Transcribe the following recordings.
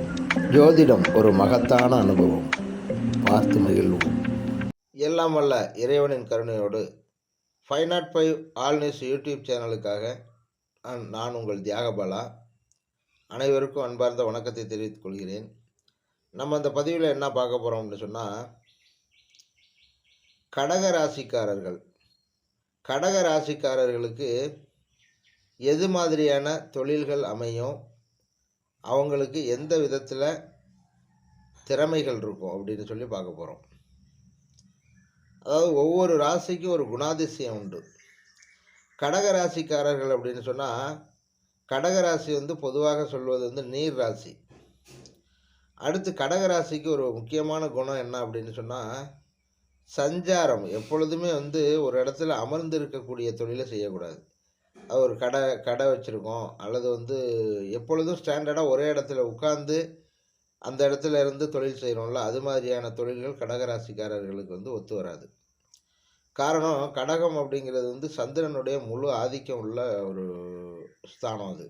ஜோதிடம் ஒரு மகத்தான அனுபவம். பார்த்து மகிழ்வோம். எல்லாம் வல்ல இறைவனின் கருணையோடு five not five all news YouTube சேனலுக்காக நான் நான் உங்கள் தியாகபாலா. அனைவருக்கும் அன்பார்ந்த வணக்கத்தை தெரிவித்துக் கொள்கிறேன். நம்ம அந்த பதிவில் என்ன பார்க்க போகிறோம் அப்படின்னு சொன்னால் கடக ராசிக்காரர்கள். கடக ராசிக்காரர்களுக்கு எது மாதிரியான தொழில்கள் அமையும்? அவங்களுக்கு எந்த விதத்தில் திறமைகள் இருக்கும் அப்படின்னு சொல்லி பார்க்க போகிறோம் அதாவது ஒவ்வொரு ராசிக்கும் ஒரு குணாதிசயம் உண்டு. கடக ராசிக்காரர்கள் அப்படின்னு சொன்னால் கடக ராசி வந்து பொதுவாக சொல்வது வந்து நீர் ராசி. அடுத்து கடக ராசிக்கு ஒரு முக்கியமான குணம் என்ன அப்படின்னு சொன்னால் சஞ்சாரம். எப்பொழுதுமே வந்து ஒரு இடத்துல அமர்ந்து இருக்கக்கூடிய தொழிலை செய்யக்கூடாது. ஒரு கடை கடை வச்சுருக்கோம். அல்லது வந்து எப்பொழுதும் ஸ்டாண்டர்டாக ஒரே இடத்துல உட்காந்து அந்த இடத்துல இருந்து தொழில் செய்கிறோம்ல அது மாதிரியான தொழில்கள் கடகராசிக்காரர்களுக்கு வந்து ஒத்து வராது. காரணம் கடகம் அப்படிங்கிறது வந்து சந்திரனுடைய முழு ஆதிக்கம் உள்ள ஒரு ஸ்தானம் அது.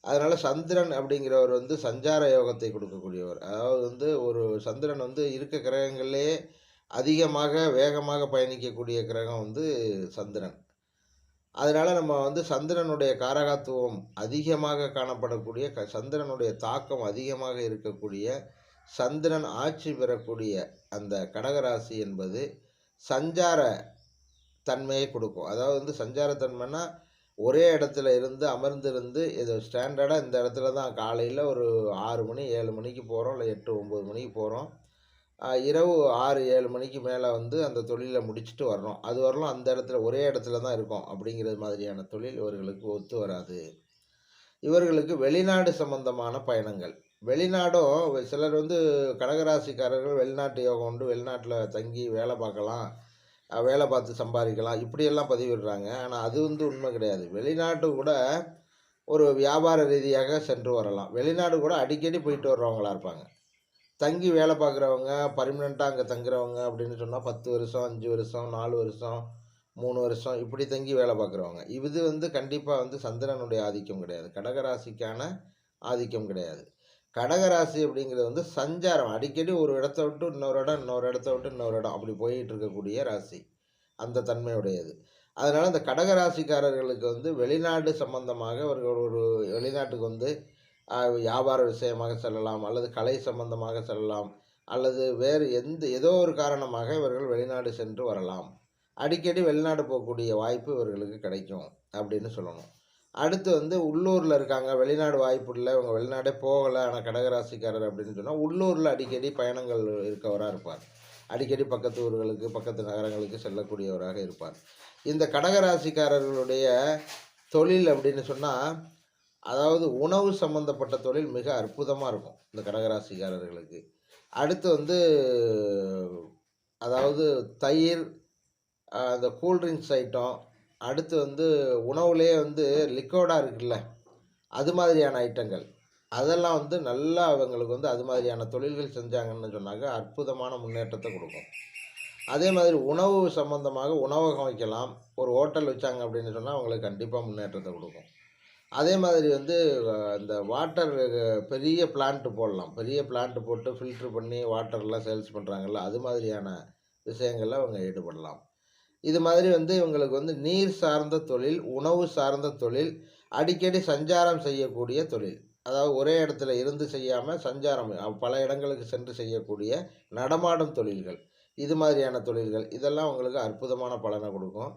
அதனால் சந்திரன் அப்படிங்கிறவர் வந்து சஞ்சார யோகத்தை கொடுக்கக்கூடியவர். அதாவது வந்து ஒரு சந்திரன் வந்து இருக்க கிரகங்கள்லேயே அதிகமாக வேகமாக பயணிக்கக்கூடிய கிரகம் வந்து சந்திரன். அதனால் நம்ம வந்து சந்திரனுடைய காரகத்துவம் அதிகமாக காணப்படக்கூடிய க சந்திரனுடைய தாக்கம் அதிகமாக இருக்கக்கூடிய சந்திரன் ஆட்சி பெறக்கூடிய அந்த கடகராசி என்பது சஞ்சார தன்மையை கொடுக்கும். அதாவது வந்து சஞ்சாரத்தன்மைன்னா ஒரே இடத்துல இருந்து அமர்ந்திருந்து இது ஸ்டாண்டர்டாக இந்த இடத்துல தான் காலையில் ஒரு ஆறு மணி ஏழு மணிக்கு போகிறோம் இல்லை எட்டு ஒம்பது மணிக்கு போகிறோம் இரவு ஆறு ஏழு மணிக்கு மேலே வந்து அந்த தொழிலை முடிச்சுட்டு வரணும். அது வரலும் அந்த இடத்துல ஒரே இடத்துல தான் இருக்கும் அப்படிங்கிறது மாதிரியான தொழில் இவர்களுக்கு ஒத்து வராது. இவர்களுக்கு வெளிநாடு சம்பந்தமான பயணங்கள். வெளிநாடும் சிலர் வந்து கடகராசிக்காரர்கள் வெளிநாட்டு யோகம் உண்டு வெளிநாட்டில் தங்கி வேலை பார்க்கலாம் வேலை பார்த்து சம்பாதிக்கலாம் இப்படியெல்லாம் பதிவிடுறாங்க. ஆனால் அது வந்து உண்மை கிடையாது. வெளிநாட்டு கூட ஒரு வியாபார ரீதியாக சென்று வரலாம். வெளிநாடு கூட அடிக்கடி போயிட்டு வர்றவங்களா இருப்பாங்க. தங்கி வேலை பார்க்குறவங்க பர்மனெண்ட்டாக அங்கே தங்குறவங்க அப்படின்னு சொன்னால் பத்து வருஷம் அஞ்சு வருஷம் நாலு வருஷம் மூணு வருஷம் இப்படி தங்கி வேலை பார்க்குறவங்க. இது வந்து கண்டிப்பாக வந்து சந்திரனுடைய ஆதிக்கம் கிடையாது. கடகராசிக்கான ஆதிக்கம் கிடையாது. கடகராசி அப்படிங்கிறது வந்து சஞ்சாரம். அடிக்கடி ஒரு இடத்த விட்டு இன்னொரு இடம் இன்னொரு இடத்த விட்டு இன்னொரு இடம். அப்படி போயிட்டு இருக்கக்கூடிய ராசி. அந்த தன்மையுடையது. அதனால் இந்த கடகராசிக்காரர்களுக்கு வந்து வெளிநாடு சம்பந்தமாக அவர்கள் ஒரு வெளிநாட்டுக்கு வந்து வியாபார விஷயமாக செல்லலாம் அல்லது கலை சம்பந்தமாக செல்லலாம் அல்லது வேறு எந்த ஏதோ ஒரு காரணமாக இவர்கள் வெளிநாடு சென்று வரலாம். அடிக்கடி வெளிநாடு போகக்கூடிய வாய்ப்பு இவர்களுக்கு கிடைக்கும் அப்படின்னு சொல்லணும். அடுத்து வந்து உள்ளூரில் இருக்காங்க வெளிநாடு வாய்ப்பு இல்லை இவங்க வெளிநாடே போகலை ஆனால் கடகராசிக்காரர் அப்படின்னு சொன்னால் உள்ளூரில் அடிக்கடி பயணங்கள் இருக்கவராக இருப்பார். அடிக்கடி பக்கத்து ஊர்களுக்கு பக்கத்து நகரங்களுக்கு செல்லக்கூடியவராக இருப்பார். இந்த கடகராசிக்காரர்களுடைய தொழில் அப்படின்னு சொன்னால் அதாவது உணவு சம்மந்தப்பட்ட தொழில் மிக அற்புதமாக இருக்கும் இந்த கடகராசிக்காரர்களுக்கு. அடுத்து வந்து அதாவது தயிர் அந்த கூல்ட்ரிங்க்ஸ் ஐட்டம் அடுத்து வந்து உணவுலேயே வந்து லிக்விடாக இருக்குல்ல அது மாதிரியான ஐட்டங்கள். அதெல்லாம் வந்து நல்லா அவங்களுக்கு வந்து அது மாதிரியான தொழில்கள் செஞ்சாங்கன்னு சொன்னாக்க அற்புதமான முன்னேற்றத்தை கொடுக்கும். அதே மாதிரி உணவு சம்பந்தமாக உணவகம் வைக்கலாம் ஒரு ஹோட்டல் வச்சாங்க அப்படின்னு சொன்னால் அவங்களுக்கு கண்டிப்பாக முன்னேற்றத்தை கொடுக்கும். அதே மாதிரி வந்து இந்த வாட்டர் பெரிய பிளான்ட்டு போடலாம். பெரிய பிளான்ட் போட்டு ஃபில்ட்ரு பண்ணி வாட்டர்லாம் சேல்ஸ் பண்ணுறாங்கல்ல அது மாதிரியான விஷயங்களில் அவங்க ஈடுபடலாம். இது மாதிரி வந்து இவங்களுக்கு வந்து நீர் சார்ந்த தொழில் உணவு சார்ந்த தொழில் அடிக்கடி சஞ்சாரம் செய்யக்கூடிய தொழில். அதாவது ஒரே இடத்துல இருந்து செய்யாமல் சஞ்சாரம் பல இடங்களுக்கு சென்று செய்யக்கூடிய நடமாடும் தொழில்கள். இது மாதிரியான தொழில்கள். இதெல்லாம் உங்களுக்கு அற்புதமான பலனை கொடுக்கும்.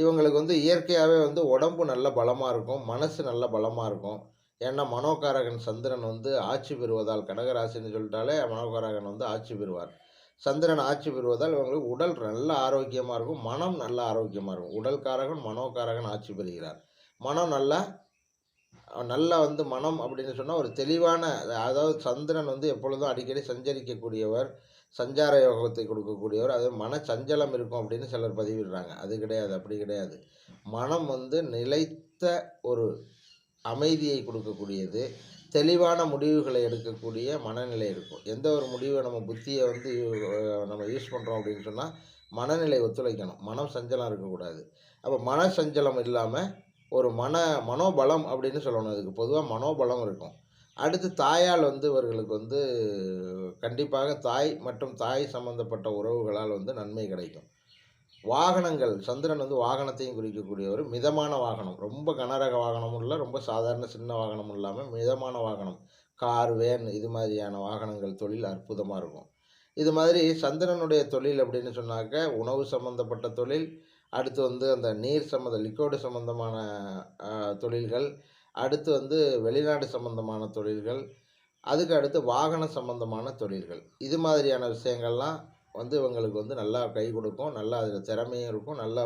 இவங்களுக்கு வந்து இயற்கையாகவே வந்து உடம்பு நல்ல பலமாக இருக்கும் மனசு நல்ல பலமாக இருக்கும். ஏன்னா மனோகாரகன் சந்திரன் வந்து ஆட்சி பெறுவதால் கடகராசின்னு சொல்லிட்டாலே மனோகாரகன் வந்து ஆட்சி பெறுவார். சந்திரன் ஆட்சி பெறுவதால் இவங்களுக்கு உடல் நல்ல ஆரோக்கியமாக இருக்கும் மனம் நல்ல ஆரோக்கியமாக இருக்கும். உடல் காரகன் மனோகாரகன் ஆட்சி பெறுகிறார். மனம் நல்லா நல்லா வந்து மனம் அப்படின்னு சொன்னால் ஒரு தெளிவான அதாவது சந்திரன் வந்து எப்பொழுதும் அடிக்கடி சஞ்சரிக்கக்கூடியவர். சஞ்சார யோகத்தை கொடுக்கக்கூடியவர். அது மன சஞ்சலம் இருக்கும் அப்படின்னு சிலர் பதிவிடுறாங்க. அது கிடையாது அப்படி கிடையாது. மனம் வந்து நிலைத்த ஒரு அமைதியை கொடுக்கக்கூடியது. தெளிவான முடிவுகளை எடுக்கக்கூடிய மனநிலை இருக்கும். எந்த ஒரு முடிவை நம்ம புத்தியை வந்து நம்ம யூஸ் பண்ணுறோம் அப்படின்னு சொன்னால் மனநிலை ஒத்துழைக்கணும். மனம் சஞ்சலம் இருக்கக்கூடாது. அப்போ மன சஞ்சலம் இல்லாமல் ஒரு மன மனோபலம் அப்படின்னு சொல்லணும். அதுக்கு பொதுவாக மனோபலம் இருக்கும். அடுத்து தாயால் வந்து இவர்களுக்கு வந்து கண்டிப்பாக தாய் மற்றும் தாய் சம்பந்தப்பட்ட உறவுகளால் வந்து நன்மை கிடைக்கும். வாகனங்கள் சந்திரன் வந்து வாகனத்தையும் குறிக்கக்கூடியவர். மிதமான வாகனம். ரொம்ப கனரக வாகனமும் இல்லை ரொம்ப சாதாரண சின்ன வாகனமும் இல்லாமல் மிதமான வாகனம். கார் வேன் இது மாதிரியான வாகனங்கள் தொழில் அற்புதமாக இருக்கும். இது மாதிரி சந்திரனுடைய தொழில் அப்படின்னு சொன்னாக்க உணவு சம்மந்தப்பட்ட தொழில் அடுத்து வந்து அந்த நீர் சம்மந்த லிக்விடு சம்மந்தமான தொழில்கள் அடுத்து வந்து வெளிநாடு சம்மந்தமான தொழில்கள் அதுக்கு அடுத்து வாகன சம்மந்தமான தொழில்கள். இது மாதிரியான விஷயங்கள்லாம் வந்து இவங்களுக்கு வந்து நல்லா கை கொடுக்கும். நல்லா அதில் திறமையும் இருக்கும். நல்லா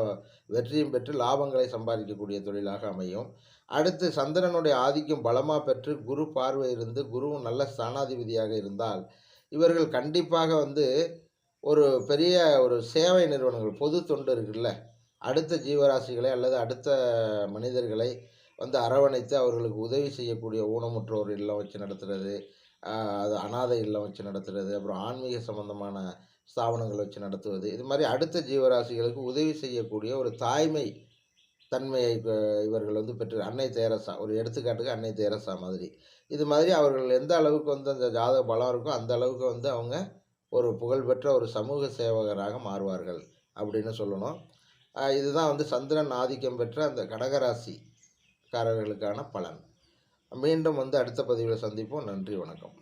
வெற்றியும் பெற்று லாபங்களை சம்பாதிக்கக்கூடிய தொழிலாக அமையும். அடுத்து சந்திரனுடைய ஆதிக்கம் பலமாக பெற்று குரு பார்வை இருந்து குருவும் நல்ல ஸ்தானாதிபதியாக இருந்தால் இவர்கள் கண்டிப்பாக வந்து ஒரு பெரிய ஒரு சேவை நிறுவனங்கள் பொது தொண்டு இருக்குல்ல அடுத்த ஜீவராசிகளை அல்லது அடுத்த மனிதர்களை வந்து அரவணைத்து அவர்களுக்கு உதவி செய்யக்கூடிய ஊனமுற்றோர் இல்லம் வச்சு நடத்துறது அது அனாதை இல்லம் வச்சு நடத்துறது அப்புறம் ஆன்மீக சம்பந்தமான ஸ்தாபனங்கள் வச்சு நடத்துவது. இது மாதிரி அடுத்த ஜீவராசிகளுக்கு உதவி செய்யக்கூடிய ஒரு தாய்மை தன்மையை இவர்கள் வந்து பெற்று அன்னை தேரசா ஒரு எடுத்துக்காட்டுக்கு அன்னை தேரசா மாதிரி. இது மாதிரி அவர்கள் எந்த அளவுக்கு வந்து அந்த ஜாதக பலம் இருக்கோ அந்த அளவுக்கு வந்து அவங்க ஒரு புகழ்பெற்ற ஒரு சமூக சேவகராக மாறுவார்கள் அப்படின்னு சொல்லணும். இதுதான் வந்து சந்திரன் ஆதிக்கம் பெற்ற அந்த காரர்களுக்கான பலன். மீண்டும் வந்து அடுத்த பதிவில் சந்திப்போம். நன்றி வணக்கம்.